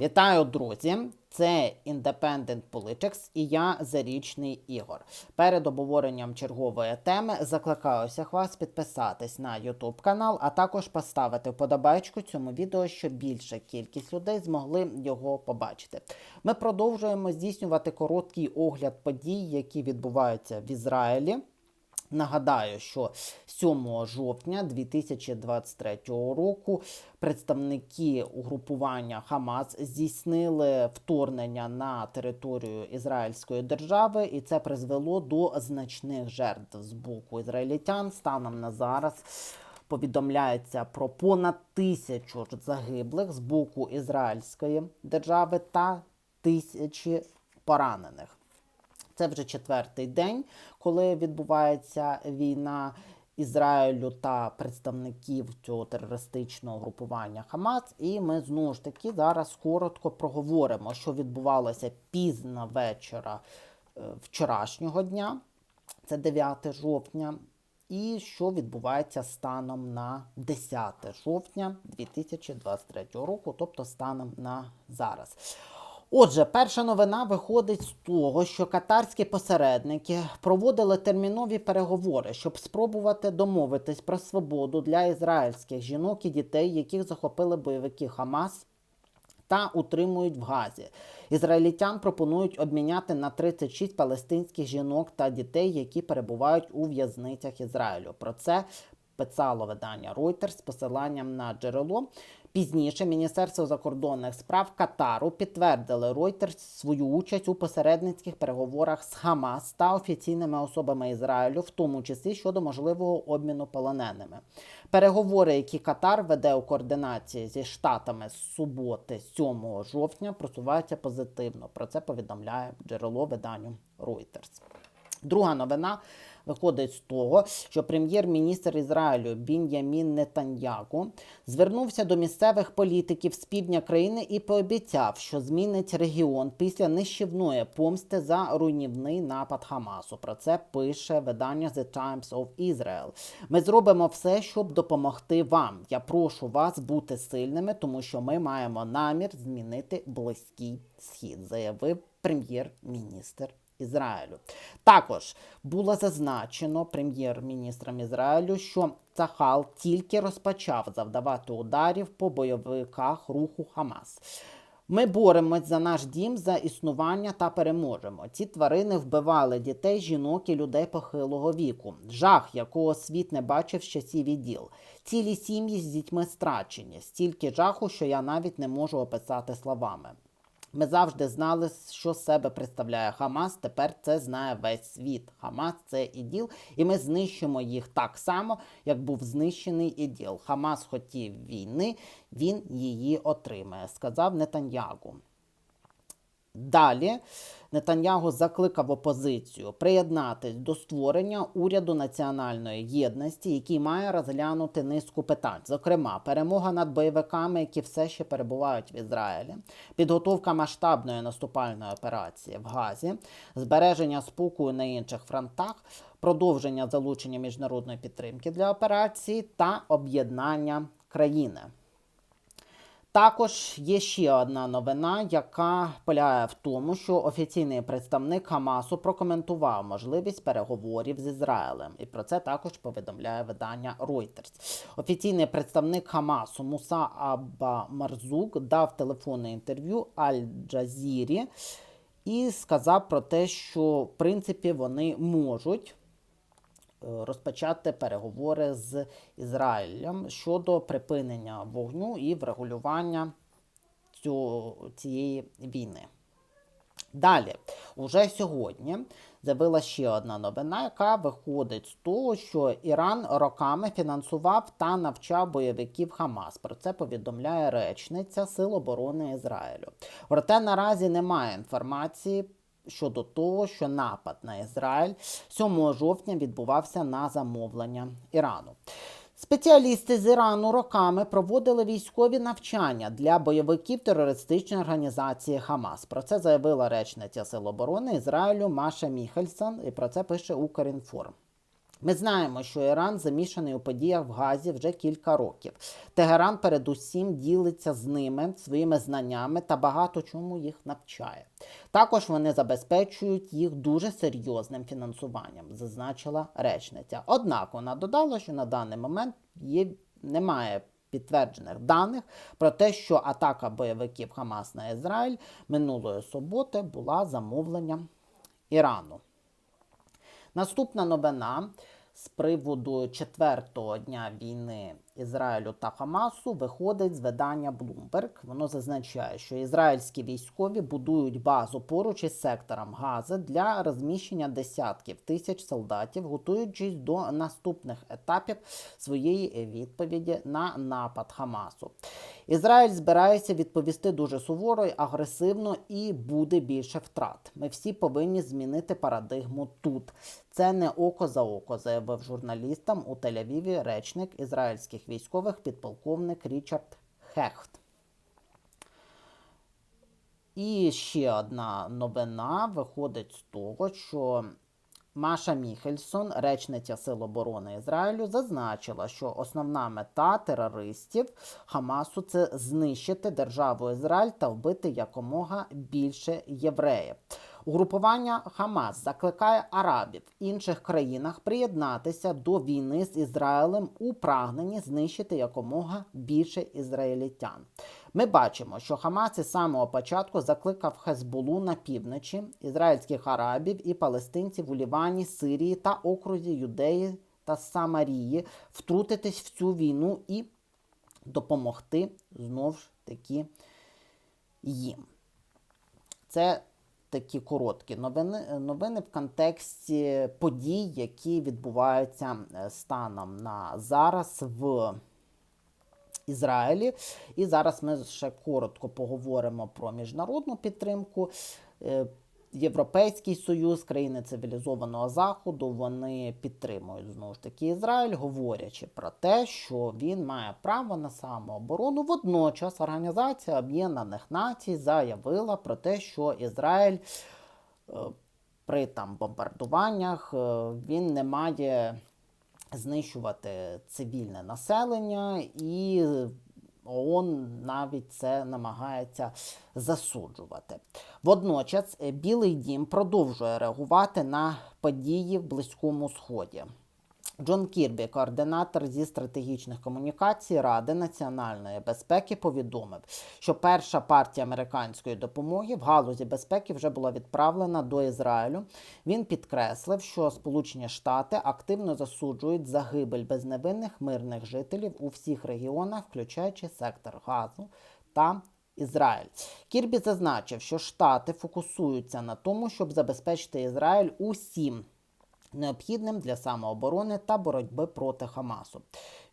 Вітаю, друзі! Це Independent Politics і я Зарічний Ігор. Перед обговоренням чергової теми закликаю всіх вас підписатись на YouTube канал, а також поставити вподобайку цьому відео, щоб більша кількість людей змогли його побачити. Ми продовжуємо здійснювати короткий огляд подій, які відбуваються в Ізраїлі. Нагадаю, що 7 жовтня 2023 року представники угрупування Хамас здійснили вторгнення на територію Ізраїльської держави, і це призвело до значних жертв з боку ізраїльтян. Станом на зараз повідомляється про понад тисячу загиблих з боку Ізраїльської держави та тисячі поранених. Це вже четвертий день, коли відбувається війна Ізраїлю та представників цього терористичного групування Хамас. І ми знову ж таки зараз коротко проговоримо, що відбувалося пізно вечора е, вчорашнього дня, це 9 жовтня, і що відбувається станом на 10 жовтня 2023 року, тобто станом на зараз. Отже, перша новина виходить з того, що катарські посередники проводили термінові переговори, щоб спробувати домовитись про свободу для ізраїльських жінок і дітей, яких захопили бойовики Хамас. Та утримують в Газі. Ізраїльтян пропонують обміняти на 36 палестинських жінок та дітей, які перебувають у в'язницях Ізраїлю. Про це писало видання Reuters з посиланням на джерело. Пізніше Міністерство закордонних справ Катару підтвердили Reuters свою участь у посередницьких переговорах з Хамас та офіційними особами Ізраїлю, в тому числі щодо можливого обміну полоненими. Переговори, які Катар веде у координації зі штатами з суботи, 7 жовтня, просуваються позитивно. Про це повідомляє джерело виданню Reuters. Друга новина виходить з того, що прем'єр-міністр Ізраїлю Бін'ямін Нетаньягу звернувся до місцевих політиків з півдня країни і пообіцяв, що змінить регіон після нищівної помсти за руйнівний напад Хамасу. Про це пише видання The Times of Israel. Ми зробимо все, щоб допомогти вам. Я прошу вас бути сильними, тому що ми маємо намір змінити близький схід, заявив прем'єр-міністр Ізраїлю. Також було зазначено прем'єр-міністром Ізраїлю, що Цахал тільки розпочав завдавати ударів по бойовиках руху Хамас. Ми боремось за наш дім, за існування та переможемо. Ці тварини вбивали дітей, жінок і людей похилого віку. Жах, якого світ не бачив з часів відділ. Цілі сім'ї з дітьми страчені. Стільки жаху, що я навіть не можу описати словами. Ми завжди знали, що себе представляє Хамас. Тепер це знає весь світ. Хамас це іділ, і ми знищимо їх так само, як був знищений іділ. Хамас хотів війни, він її отримає, сказав Нетаньягу. Далі Нетаньягу закликав опозицію приєднатись до створення уряду національної єдності, який має розглянути низку питань, зокрема, перемога над бойовиками, які все ще перебувають в Ізраїлі, підготовка масштабної наступальної операції в Газі, збереження спокою на інших фронтах, продовження залучення міжнародної підтримки для операції та об'єднання країни. Також є ще одна новина, яка полягає в тому, що офіційний представник Хамасу прокоментував можливість переговорів з Ізраїлем, і про це також повідомляє видання Reuters. Офіційний представник Хамасу Муса Абба Марзук дав телефонне інтерв'ю Аль-Джазірі і сказав про те, що в принципі вони можуть. Е, розпочати переговори з Ізраїлем щодо припинення вогню і врегулювання цієї війни. Далі, уже сьогодні з'явила ще одна новина, яка виходить з того, що Іран роками фінансував та навчав бойовиків Хамас. Про це повідомляє речниця Сил оборони Ізраїлю. Проте наразі немає інформації щодо того, що напад на Ізраїль 7 жовтня відбувався на замовлення Ірану. Спеціалісти з Ірану роками проводили військові навчання для бойовиків терористичної організації Хамас. Про це заявила речниця Сил оборони Ізраїлю Маша Міхельсон, і про це пише Укрінформ. Ми знаємо, що Іран замішаний у подіях в Газі вже кілька років. Тегеран передусім ділиться з ними своїми знаннями та багато чому їх навчає. Також вони забезпечують їх дуже серйозним фінансуванням, зазначила речниця. Однак вона додала, що на даний момент є, немає підтверджених даних про те, що атака бойовиків Хамас на Ізраїль минулої суботи була замовленням Ірану. Наступна новина з приводу четвертого дня війни Ізраїлю та Хамасу виходить з видання Bloomberg. Воно зазначає, що ізраїльські військові будують базу поруч із сектором Гази для розміщення десятків тисяч солдатів, готуючись до наступних етапів своєї відповіді на напад Хамасу. Ізраїль збирається відповісти дуже суворо агресивно і буде більше втрат. Ми всі повинні змінити парадигму тут. Це не око за око, заявив журналістам у Тель-Авіві речник ізраїльських військових підполковник Річард Хехт. І ще одна новина виходить з того, що Маша Міхельсон, речниця Сил оборони Ізраїлю, зазначила, що основна мета терористів Хамасу це знищити державу Ізраїль та вбити якомога більше євреїв. Угрупування Хамас закликає арабів в інших країнах приєднатися до війни з Ізраїлем у прагненні знищити якомога більше ізраїлітян. Ми бачимо, що Хамас із самого початку закликав Хезболу на півночі, ізраїльських арабів і палестинців у Лівані, Сирії та окрузі Юдеї та Самарії втрутитись в цю війну і допомогти знову ж таки їм. Це такі короткі новини, новини в контексті подій, які відбуваються е, станом на зараз в. Ізраїлі. І зараз ми ще коротко поговоримо про міжнародну підтримку. Європейський Союз, країни цивілізованого Заходу, вони підтримують знову ж таки Ізраїль, говорячи про те, що він має право на самооборону. Водночас Організація Об'єднаних Націй заявила про те, що Ізраїль е, при там бомбардуваннях е, він не має знищувати цивільне населення, і ООН навіть це намагається засуджувати. Водночас Білий Дім продовжує реагувати на події в Близькому Сході. Джон Кірбі, координатор зі стратегічних комунікацій Ради національної безпеки, повідомив, що перша партія американської допомоги в галузі безпеки вже була відправлена до Ізраїлю. Він підкреслив, що Сполучені Штати активно засуджують загибель безневинних мирних жителів у всіх регіонах, включаючи сектор газу та Ізраїль. Кірбі зазначив, що Штати фокусуються на тому, щоб забезпечити Ізраїль усім необхідним для самооборони та боротьби проти Хамасу.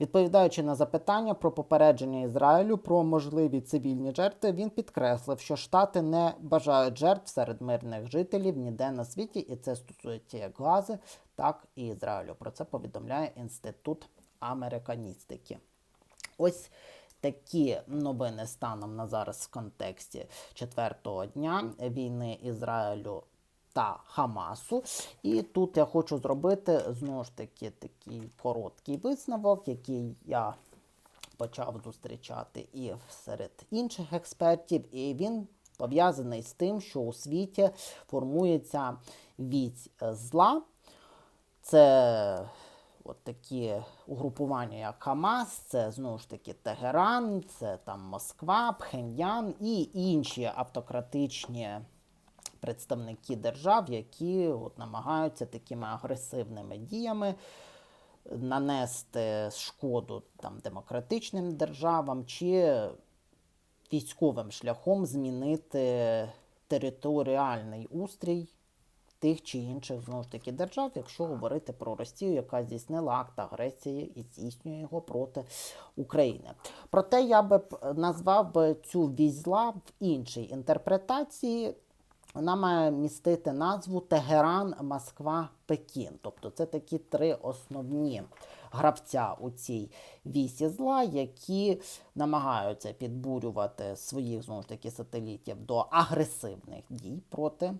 Відповідаючи на запитання про попередження Ізраїлю про можливі цивільні жертви, він підкреслив, що Штати не бажають жертв серед мирних жителів ніде на світі, і це стосується як Гази, так і Ізраїлю. Про це повідомляє Інститут американістики. Ось Такі новини станом на зараз в контексті четвертого дня війни Ізраїлю та Хамасу. І тут я хочу зробити знову ж таки такий короткий висновок, який я почав зустрічати і серед інших експертів. І він пов'язаний з тим, що у світі формується віць зла. Це от такі угрупування, як Хамас, це знову ж таки Тегеран, це там Москва, Пхеньян і інші автократичні представники держав, які от, намагаються такими агресивними діями нанести шкоду там, демократичним державам чи військовим шляхом змінити територіальний устрій. Тих чи інших знову ж таки держав, якщо говорити про Росію, яка здійснила акт агресії і здійснює його проти України. Проте я би назвав цю візла в іншій інтерпретації. Вона має містити назву Тегеран, Москва, Пекін. Тобто це такі три основні гравця у цій вісі зла, які намагаються підбурювати своїх знову ж таки сателітів до агресивних дій проти е,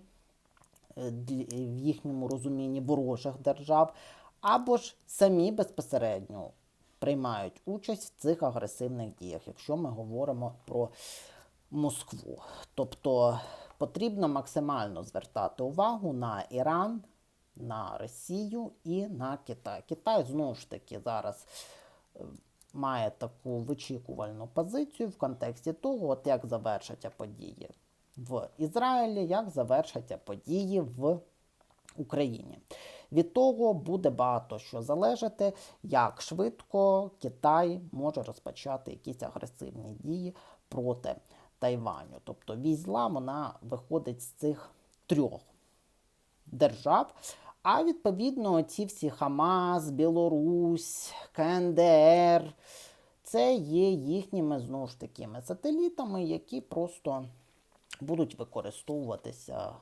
в їхньому розумінні ворожих держав. або ж самі безпосередньо приймають участь в цих агресивних діях, якщо ми говоримо про Москву. Тобто потрібно максимально звертати увагу на Іран, на Росію і на Китай. Китай знову ж таки зараз е, має таку вичікувальну позицію в контексті того, от як завершаться події в Ізраїлі, як завершаться події в Україні. Від того буде багато що залежати, як швидко Китай може розпочати якісь агресивні дії проти Тайваню. Тобто вісь зла вона виходить з цих трьох держав. А відповідно, ці всі Хамас, Білорусь, КНДР це є їхніми знову ж такими сателітами, які просто будуть використовуватися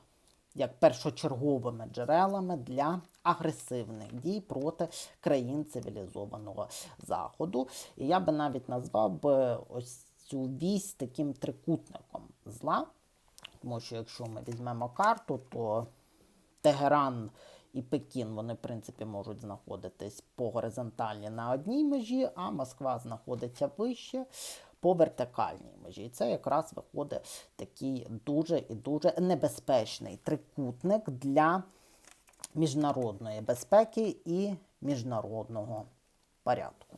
як першочерговими джерелами для агресивних дій проти країн цивілізованого заходу. І я би навіть назвав би ось цю вісь таким трикутником зла. Тому що якщо ми візьмемо карту, то Тегеран і Пекін, вони, в принципі, можуть знаходитись по горизонталі на одній межі, а Москва знаходиться вище по вертикальній межі. І це якраз виходить такий дуже і дуже небезпечний трикутник для міжнародної безпеки і міжнародного порядку.